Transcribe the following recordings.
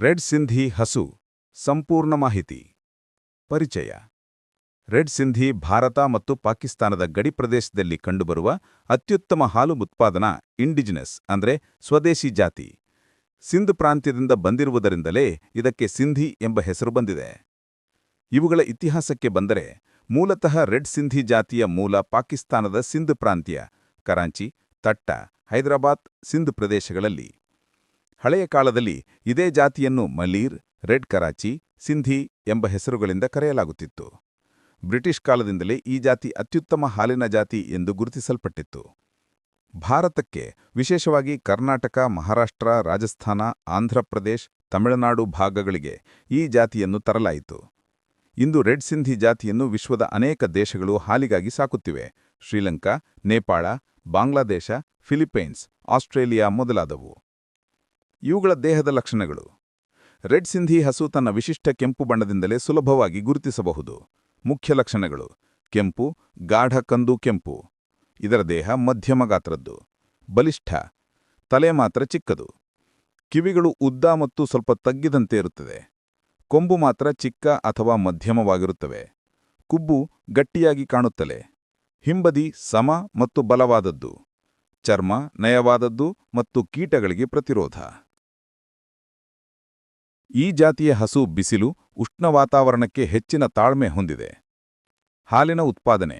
Red Sindhi ಹಸು, ಸಂಪೂರ್ಣ ಮಾಹಿತಿ. ಪರಿಚಯ. ರೆಡ್ ಸಿಂಧಿ ಭಾರತ ಮತ್ತು ಪಾಕಿಸ್ತಾನದ ಗಡಿ ಪ್ರದೇಶದಲ್ಲಿ ಕಂಡುಬರುವ ಅತ್ಯುತ್ತಮ ಹಾಲು ಉತ್ಪಾದನಾ ಇಂಡಿಜಿನಸ್ ಅಂದರೆ ಸ್ವದೇಶಿ ಜಾತಿ. ಸಿಂಧ್ ಪ್ರಾಂತ್ಯದಿಂದ ಬಂದಿರುವುದರಿಂದಲೇ ಇದಕ್ಕೆ ಸಿಂಧಿ ಎಂಬ ಹೆಸರು ಬಂದಿದೆ. ಇವುಗಳ ಇತಿಹಾಸಕ್ಕೆ ಬಂದರೆ ಮೂಲತಃ ರೆಡ್ ಸಿಂಧಿ ಜಾತಿಯ ಮೂಲ ಪಾಕಿಸ್ತಾನದ ಸಿಂಧ್ ಪ್ರಾಂತ್ಯ, ಕರಾಂಚಿ, ತಟ್ಟ, ಹೈದರಾಬಾದ್, ಸಿಂಧ್ ಪ್ರದೇಶಗಳಲ್ಲಿ. ಹಳೆಯ ಕಾಲದಲ್ಲಿ ಇದೇ ಜಾತಿಯನ್ನು ಮಲೀರ್, ರೆಡ್ ಕರಾಚಿ, ಸಿಂಧಿ ಎಂಬ ಹೆಸರುಗಳಿಂದ ಕರೆಯಲಾಗುತ್ತಿತ್ತು. ಬ್ರಿಟಿಷ್ ಕಾಲದಿಂದಲೇ ಈ ಜಾತಿ ಅತ್ಯುತ್ತಮ ಹಾಲಿನ ಜಾತಿ ಎಂದು ಗುರುತಿಸಲ್ಪಟ್ಟಿತ್ತು. ಭಾರತಕ್ಕೆ ವಿಶೇಷವಾಗಿ ಕರ್ನಾಟಕ, ಮಹಾರಾಷ್ಟ್ರ, ರಾಜಸ್ಥಾನ ಆಂಧ್ರಪ್ರದೇಶ್ ತಮಿಳುನಾಡು ಭಾಗಗಳಿಗೆ ಈ ಜಾತಿಯನ್ನು ತರಲಾಯಿತು. ಇಂದು ರೆಡ್ ಸಿಂಧಿ ಜಾತಿಯನ್ನು ವಿಶ್ವದ ಅನೇಕ ದೇಶಗಳು ಹಾಲಿಗಾಗಿ ಸಾಕುತ್ತಿವೆ. ಶ್ರೀಲಂಕಾ, ನೇಪಾಳ, ಬಾಂಗ್ಲಾದೇಶ ಫಿಲಿಪೈನ್ಸ್ ಆಸ್ಟ್ರೇಲಿಯಾ ಮೊದಲಾದವು. ಇವುಗಳ ದೇಹದ ಲಕ್ಷಣಗಳು. ರೆಡ್ ಸಿಂಧಿ ಹಸು ತನ್ನ ವಿಶಿಷ್ಟ ಕೆಂಪು ಬಣ್ಣದಿಂದಲೇ ಸುಲಭವಾಗಿ ಗುರುತಿಸಬಹುದು. ಮುಖ್ಯ ಲಕ್ಷಣಗಳು. ಕೆಂಪು, ಗಾಢ ಕಂದು ಕೆಂಪು. ಇದರ ದೇಹ ಮಧ್ಯಮ ಗಾತ್ರದ್ದು. ಬಲಿಷ್ಠ. ತಲೆ ಮಾತ್ರ ಚಿಕ್ಕದು. ಕಿವಿಗಳು ಉದ್ದ ಮತ್ತು ಸ್ವಲ್ಪ ತಗ್ಗಿದಂತೆ ಇರುತ್ತದೆ. ಕೊಂಬು ಮಾತ್ರ ಚಿಕ್ಕ ಅಥವಾ ಮಧ್ಯಮವಾಗಿರುತ್ತವೆ. ಕುಬ್ಬು ಗಟ್ಟಿಯಾಗಿ ಕಾಣುತ್ತಲೆ. ಹಿಂಬದಿ ಸಮ ಮತ್ತು ಬಲವಾದದ್ದು. ಚರ್ಮ ನಯವಾದದ್ದು ಮತ್ತು ಕೀಟಗಳಿಗೆ ಪ್ರತಿರೋಧ. ಈ ಜಾತಿಯ ಹಸು ಬಿಸಿಲು ಉಷ್ಣ ವಾತಾವರಣಕ್ಕೆ ಹೆಚ್ಚಿನ ತಾಳ್ಮೆ ಹೊಂದಿದೆ. ಹಾಲಿನ ಉತ್ಪಾದನೆ.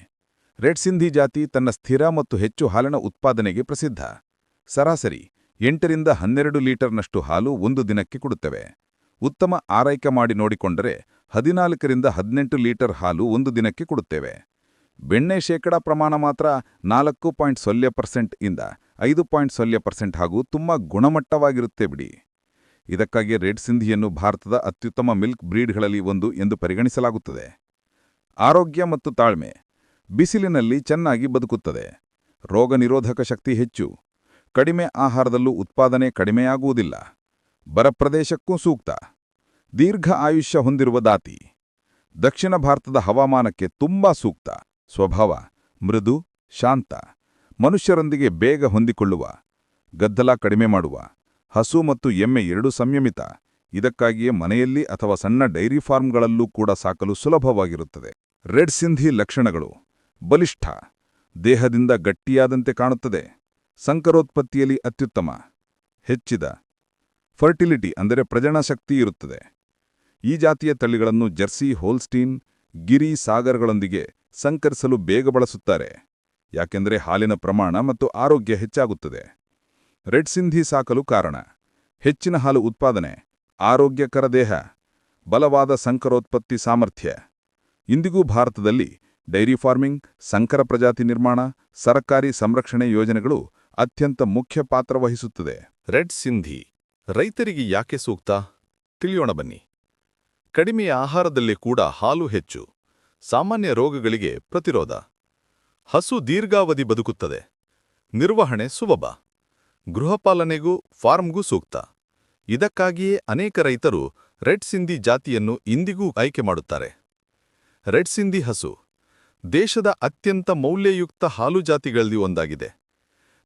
ರೆಡ್ ಸಿಂಧಿ ಜಾತಿ ತನ್ನ ಸ್ಥಿರ ಮತ್ತು ಹೆಚ್ಚು ಹಾಲಿನ ಉತ್ಪಾದನೆಗೆ ಪ್ರಸಿದ್ಧ. ಸರಾಸರಿ ಎಂಟರಿಂದ ಹನ್ನೆರಡು ಲೀಟರ್ನಷ್ಟು ಹಾಲು ಒಂದು ದಿನಕ್ಕೆ ಕೊಡುತ್ತವೆ. ಉತ್ತಮ ಆರೈಕೆ ಮಾಡಿ ನೋಡಿಕೊಂಡರೆ ಹದಿನಾಲ್ಕರಿಂದ ಹದಿನೆಂಟು ಲೀಟರ್ ಹಾಲು ಒಂದು ದಿನಕ್ಕೆ ಕೊಡುತ್ತೇವೆ. ಬೆಣ್ಣೆ ಶೇಕಡ ಪ್ರಮಾಣ ಮಾತ್ರ ನಾಲ್ಕು ಪಾಯಿಂಟ್ ಸೊನ್ನೆ ಪರ್ಸೆಂಟ್ ಇಂದ ಐದು ಪಾಯಿಂಟ್ ಸೊನ್ನೆ ಪರ್ಸೆಂಟ್ ಹಾಗೂ ತುಂಬ ಗುಣಮಟ್ಟವಾಗಿರುತ್ತೆ ಬಿಡಿ. ಇದಕ್ಕಾಗಿ ರೆಡ್ ಸಿಂಧಿಯನ್ನು ಭಾರತದ ಅತ್ಯುತ್ತಮ ಮಿಲ್ಕ್ ಬ್ರೀಡ್ಗಳಲ್ಲಿ ಒಂದು ಎಂದು ಪರಿಗಣಿಸಲಾಗುತ್ತದೆ. ಆರೋಗ್ಯ ಮತ್ತು ತಾಳ್ಮೆ. ಬಿಸಿಲಿನಲ್ಲಿ ಚೆನ್ನಾಗಿ ಬದುಕುತ್ತದೆ. ರೋಗ ನಿರೋಧಕ ಶಕ್ತಿ ಹೆಚ್ಚು. ಕಡಿಮೆ ಆಹಾರದಲ್ಲೂ ಉತ್ಪಾದನೆ ಕಡಿಮೆಯಾಗುವುದಿಲ್ಲ. ಬರಪ್ರದೇಶಕ್ಕೂ ಸೂಕ್ತ. ದೀರ್ಘ ಆಯುಷ್ಯ ಹೊಂದಿರುವ ದಾತಿ. ದಕ್ಷಿಣ ಭಾರತದ ಹವಾಮಾನಕ್ಕೆ ತುಂಬಾ ಸೂಕ್ತ. ಸ್ವಭಾವ, ಮೃದು, ಶಾಂತ. ಮನುಷ್ಯರೊಂದಿಗೆ ಬೇಗ ಹೊಂದಿಕೊಳ್ಳುವ. ಗದ್ದಲ ಕಡಿಮೆ ಮಾಡುವ. ಹಸು ಮತ್ತು ಎಮ್ಮೆ ಎರಡು ಸಂಯಮಿತ. ಇದಕ್ಕಾಗಿಯೇ ಮನೆಯಲ್ಲಿ ಅಥವಾ ಸಣ್ಣ ಡೈರಿ ಫಾರ್ಮ್ಗಳಲ್ಲೂ ಕೂಡ ಸಾಕಲು ಸುಲಭವಾಗಿರುತ್ತದೆ. ರೆಡ್ ಸಿಂಧಿ ಲಕ್ಷಣಗಳು. ಬಲಿಷ್ಠ. ದೇಹದಿಂದ ಗಟ್ಟಿಯಾದಂತೆ ಕಾಣುತ್ತದೆ. ಸಂಕರೋತ್ಪತ್ತಿಯಲ್ಲಿ ಅತ್ಯುತ್ತಮ. ಹೆಚ್ಚಿದ. ಫರ್ಟಿಲಿಟಿ ಅಂದರೆ ಪ್ರಜನಶಕ್ತಿ ಇರುತ್ತದೆ ಈ ಜಾತಿಯ ತಳಿಗಳನ್ನು ಜರ್ಸಿ, ಹೋಲ್ಸ್ಟೀನ್, ಗಿರಿ ಸಾಗರ್ಗಳೊಂದಿಗೆ ಸಂಕರಿಸಲು ಬೇಗ ಬಳಸುತ್ತಾರೆ. ಯಾಕೆಂದರೆ ಹಾಲಿನ ಪ್ರಮಾಣ ಮತ್ತು ಆರೋಗ್ಯ ಹೆಚ್ಚಾಗುತ್ತದೆ. ರೆಡ್ ಸಿಂಧಿ ಸಾಕಲು ಕಾರಣ. ಹೆಚ್ಚಿನ ಹಾಲು ಉತ್ಪಾದನೆ, ಆರೋಗ್ಯಕರ ದೇಹ, ಬಲವಾದ ಸಂಕರೋತ್ಪತ್ತಿ ಸಾಮರ್ಥ್ಯ. ಇಂದಿಗೂ ಭಾರತದಲ್ಲಿ ಡೈರಿ ಫಾರ್ಮಿಂಗ್, ಸಂಕರ ಪ್ರಜಾತಿ ನಿರ್ಮಾಣ, ಸರಕಾರಿ ಸಂರಕ್ಷಣೆ ಯೋಜನೆಗಳು ಅತ್ಯಂತ ಮುಖ್ಯ ಪಾತ್ರ ವಹಿಸುತ್ತದೆ. ರೆಡ್ ಸಿಂಧಿ, ರೈತರಿಗೆ ಯಾಕೆ ಸೂಕ್ತ? ತಿಳಿಯೋಣ ಬನ್ನಿ. ಕಡಿಮೆ ಆಹಾರದಲ್ಲಿ ಕೂಡ ಹಾಲು ಹೆಚ್ಚು. ಸಾಮಾನ್ಯ ರೋಗಗಳಿಗೆ ಪ್ರತಿರೋಧ. ಹಸು ದೀರ್ಘಾವಧಿ ಬದುಕುತ್ತದೆ. ನಿರ್ವಹಣೆ ಸುಲಭ. ಗೃಹಪಾಲನೆಗೂ ಫಾರ್ಮ್ಗೂ ಸೂಕ್ತ. ಇದಕ್ಕಾಗಿಯೇ ಅನೇಕ ರೈತರು ರೆಡ್ ಸಿಂಧಿ ಜಾತಿಯನ್ನು ಇಂದಿಗೂ ಆಯ್ಕೆ ಮಾಡುತ್ತಾರೆ. ರೆಡ್ ಸಿಂಧಿ ಹಸು. ದೇಶದ ಅತ್ಯಂತ ಮೌಲ್ಯಯುಕ್ತ ಹಾಲು ಜಾತಿಗಳಲ್ಲಿ ಒಂದಾಗಿದೆ.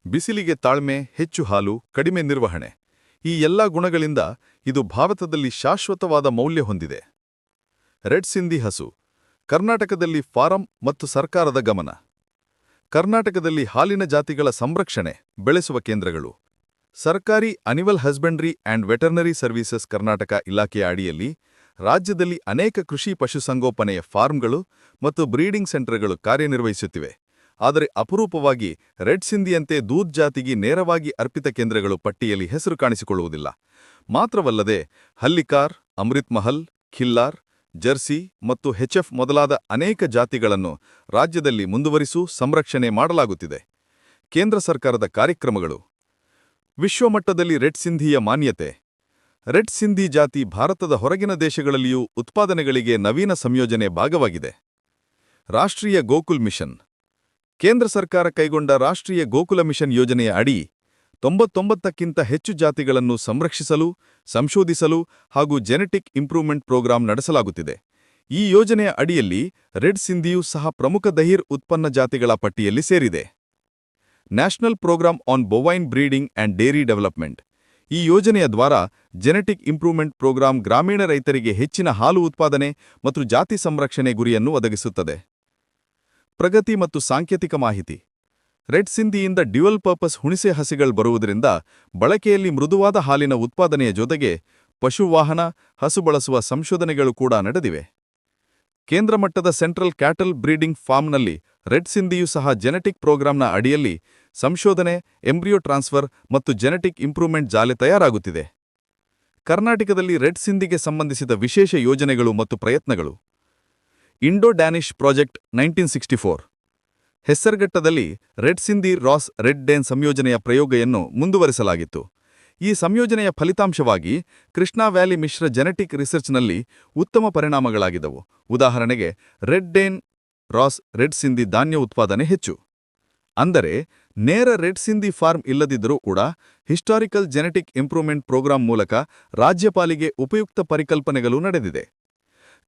ಬಿಸಿಲಿಗೆ ತಾಳ್ಮೆ, ಹೆಚ್ಚು ಹಾಲು, ಕಡಿಮೆ ನಿರ್ವಹಣೆ. ಈ ಎಲ್ಲಾ ಗುಣಗಳಿಂದ ಇದು ಭಾರತದಲ್ಲಿ ಶಾಶ್ವತವಾದ ಮೌಲ್ಯ ಹೊಂದಿದೆ. ರೆಡ್ ಸಿಂಧಿ ಹಸು. ಕರ್ನಾಟಕದಲ್ಲಿ ಫಾರಂ ಮತ್ತು ಸರ್ಕಾರದ ಗಮನ. ಕರ್ನಾಟಕದಲ್ಲಿ ಹಾಲಿನ ಜಾತಿಗಳ ಸಂರಕ್ಷಣೆ, ಬೆಳೆಸುವ ಕೇಂದ್ರಗಳು. ಸರ್ಕಾರಿ animal husbandry and veterinary services Karnataka ಇಲಾಖೆಯ ಅಡಿಯಲ್ಲಿ ರಾಜ್ಯದಲ್ಲಿ ಅನೇಕ ಕೃಷಿ ಪಶುಸಂಗೋಪನೆಯ ಫಾರ್ಮ್ಗಳು ಮತ್ತು ಬ್ರೀಡಿಂಗ್ ಸೆಂಟರ್ಗಳು ಕಾರ್ಯನಿರ್ವಹಿಸುತ್ತಿವೆ. ಆದರೆ ಅಪರೂಪವಾಗಿ ರೆಡ್ ಸಿಂಧಿಯಂತೆ ದೂದ್ ಜಾತಿಗೆ ನೇರವಾಗಿ ಅರ್ಪಿತ ಕೇಂದ್ರಗಳು ಪಟ್ಟಿಯಲ್ಲಿ ಹೆಸರು ಕಾಣಿಸಿಕೊಳ್ಳುವುದಿಲ್ಲ. ಮಾತ್ರವಲ್ಲದೆ ಹಲ್ಲಿಕಾರ್, ಅಮೃತ್ ಮಹಲ್, ಖಿಲ್ಲಾರ್ ಜರ್ಸಿ ಮತ್ತು ಹೆಚ್ಎಫ್ ಮೊದಲಾದ ಅನೇಕ ಜಾತಿಗಳನ್ನು ರಾಜ್ಯದಲ್ಲಿ ಮುಂದುವರಿಸು, ಸಂರಕ್ಷಣೆ ಮಾಡಲಾಗುತ್ತಿದೆ. ಕೇಂದ್ರ ಸರ್ಕಾರದ ಕಾರ್ಯಕ್ರಮಗಳು. ವಿಶ್ವಮಟ್ಟದಲ್ಲಿ ರೆಡ್ ಸಿಂಧಿಯ ಮಾನ್ಯತೆ. ರೆಡ್ ಸಿಂಧಿ ಜಾತಿ ಭಾರತದ ಹೊರಗಿನ ದೇಶಗಳಲ್ಲಿಯೂ ಉತ್ಪಾದನೆಗಳಿಗೆ ನವೀನ ಸಂಯೋಜನೆ ಭಾಗವಾಗಿದೆ. ರಾಷ್ಟ್ರೀಯ ಗೋಕುಲ್ ಮಿಷನ್. ಕೇಂದ್ರ ಸರ್ಕಾರ ಕೈಗೊಂಡ ರಾಷ್ಟ್ರೀಯ ಗೋಕುಲ ಮಿಷನ್ ಯೋಜನೆಯ ಅಡಿ ತೊಂಬತ್ತೊಂಬತ್ತಕ್ಕಿಂತ ಹೆಚ್ಚು ಜಾತಿಗಳನ್ನು ಸಂರಕ್ಷಿಸಲು, ಸಂಶೋಧಿಸಲು ಹಾಗೂ ಜೆನೆಟಿಕ್ ಇಂಪ್ರೂವ್ಮೆಂಟ್ ಪ್ರೋಗ್ರಾಂ ನಡೆಸಲಾಗುತ್ತಿದೆ. ಈ ಯೋಜನೆಯ ಅಡಿಯಲ್ಲಿ ರೆಡ್ ಸಿಂಧಿಯೂ ಸಹ ಪ್ರಮುಖ ದಹಿರ್ ಉತ್ಪನ್ನ ಜಾತಿಗಳ ಪಟ್ಟಿಯಲ್ಲಿ ಸೇರಿದೆ. National programme on bovine breeding and dairy development. ಈ ಯೋಜನೆಯ ದ್ವಾರ ಜೆನೆಟಿಕ್ ಇಂಪ್ರೂವ್ಮೆಂಟ್ ಪ್ರೋಗ್ರಾಂ ಗ್ರಾಮೀಣ ರೈತರಿಗೆ ಹೆಚ್ಚಿನ ಹಾಲು ಉತ್ಪಾದನೆ ಮತ್ತು ಜಾತಿ ಸಂರಕ್ಷಣೆ ಗುರಿಯನ್ನು ಒದಗಿಸುತ್ತದೆ. ಪ್ರಗತಿ ಮತ್ತು ಸಾಂಕೇತಿಕ ಮಾಹಿತಿ. ರೆಡ್ ಸಿಂಧಿಯಿಂದ ಡ್ಯುಯಲ್ ಪರ್ಪಸ್ ಹುಣಿಸೆ ಹಸಿಗಳು ಬರುವುದರಿಂದ ಬಳಕೆಯಲ್ಲಿ ಮೃದುವಾದ ಹಾಲಿನ ಉತ್ಪಾದನೆಯ ಜೊತೆಗೆ ಪಶುವಾಹನ, ಹಸು ಬಳಸುವ ಸಂಶೋಧನೆಗಳು ಕೂಡ ನಡೆದಿವೆ. ಕೇಂದ್ರ ಮಟ್ಟದ ಸೆಂಟ್ರಲ್ ಕ್ಯಾಟಲ್ ಬ್ರೀಡಿಂಗ್ ಫಾರ್ಮ್ನಲ್ಲಿ ರೆಡ್ ಸಿಂಧಿಯು ಸಹ ಜೆನೆಟಿಕ್ ಪ್ರೋಗ್ರಾಂನ ಅಡಿಯಲ್ಲಿ ಸಂಶೋಧನೆ, ಎಂಬ್ರಿಯೋ ಟ್ರಾನ್ಸ್ಫರ್ ಮತ್ತು ಜೆನೆಟಿಕ್ ಇಂಪ್ರೂವ್ಮೆಂಟ್ ಜಾಲೆ ತಯಾರಾಗುತ್ತಿದೆ. ಕರ್ನಾಟಕದಲ್ಲಿ ರೆಡ್ ಸಿಂಧಿಗೆ ಸಂಬಂಧಿಸಿದ ವಿಶೇಷ ಯೋಜನೆಗಳು ಮತ್ತು ಪ್ರಯತ್ನಗಳು. Indo Danish project nineteen sixty four. ಹೆಸರುಘಟ್ಟದಲ್ಲಿ red Sindhi ರಾಸ್ ರೆಡ್ ಡೇನ್ ಸಂಯೋಜನೆಯ ಪ್ರಯೋಗವನ್ನು ಮುಂದುವರಿಸಲಾಗಿತ್ತು. ಈ ಸಂಯೋಜನೆಯ ಫಲಿತಾಂಶವಾಗಿ ಕೃಷ್ಣಾ ವ್ಯಾಲಿ ಮಿಶ್ರ ಜೆನೆಟಿಕ್ ರಿಸರ್ಚ್ನಲ್ಲಿ ಉತ್ತಮ ಪರಿಣಾಮಗಳಾಗಿದ್ದವು. ಉದಾಹರಣೆಗೆ, ರೆಡ್ ಡೇನ್ ರಾಸ್ ರೆಡ್ ಸಿಂಧಿ ಧಾನ್ಯ ಉತ್ಪಾದನೆ ಹೆಚ್ಚು. ಅಂದರೆ, ನೇರ ರೆಡ್ ಸಿಂಧಿ ಫಾರ್ಮ್ ಇಲ್ಲದಿದ್ದರೂ ಕೂಡ ಹಿಸ್ಟಾರಿಕಲ್ ಜೆನೆಟಿಕ್ ಇಂಪ್ರೂವ್ಮೆಂಟ್ ಪ್ರೋಗ್ರಾಂ ಮೂಲಕ ರಾಜ್ಯಪಾಲಿಗೆ ಉಪಯುಕ್ತ ಪರಿಕಲ್ಪನೆಗಳು ನಡೆದಿದೆ.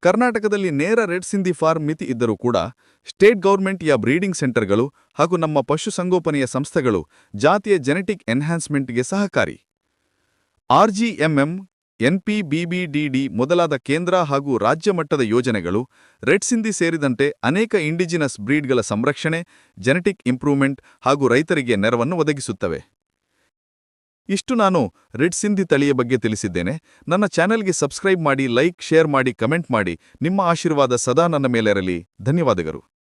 ಕರ್ನಾಟಕದಲ್ಲಿ ನೇರ ರೆಡ್ ಸಿಂಧಿ ಫಾರ್ಮ್ ಮಿತಿ ಇದ್ದರೂ ಕೂಡ ಸ್ಟೇಟ್ ಗೌರ್ಮೆಂಟ್ ಯಾ ಬ್ರೀಡಿಂಗ್ ಸೆಂಟರ್ಗಳು ಹಾಗೂ ನಮ್ಮ ಪಶುಸಂಗೋಪನೆಯ ಸಂಸ್ಥೆಗಳು ಜಾತಿಯ ಜೆನೆಟಿಕ್ ಎನ್ಹ್ಯಾನ್ಸ್ಮೆಂಟ್ಗೆ ಸಹಕಾರಿ. ಆರ್ಜಿಎಂಎಂ, ಎನ್ಪಿಬಿಬಿಡಿಡಿ ಮೊದಲಾದ ಕೇಂದ್ರ ಹಾಗೂ ರಾಜ್ಯ ಮಟ್ಟದ ಯೋಜನೆಗಳು ರೆಡ್ ಸಿಂಧಿ ಸೇರಿದಂತೆ ಅನೇಕ ಇಂಡಿಜಿನಸ್ ಬ್ರೀಡ್ಗಳ ಸಂರಕ್ಷಣೆ, ಜೆನೆಟಿಕ್ ಇಂಪ್ರೂವ್ಮೆಂಟ್ ಹಾಗೂ ರೈತರಿಗೆ ನೆರವನ್ನು ಒದಗಿಸುತ್ತವೆ. ಇಷ್ಟು ನಾನು ರೆಡ್ ಸಿಂಧಿ ತಳಿಯ ಬಗ್ಗೆ ತಿಳಿಸಿದ್ದೇನೆ. ನನ್ನ ಚಾನೆಲ್ಗೆ ಸಬ್ಸ್ಕ್ರೈಬ್ ಮಾಡಿ, ಲೈಕ್, ಶೇರ್ ಮಾಡಿ, ಕಮೆಂಟ್ ಮಾಡಿ. ನಿಮ್ಮ ಆಶೀರ್ವಾದ ಸದಾ ನನ್ನ ಮೇಲಿರಲಿ. ಧನ್ಯವಾದಗಳು.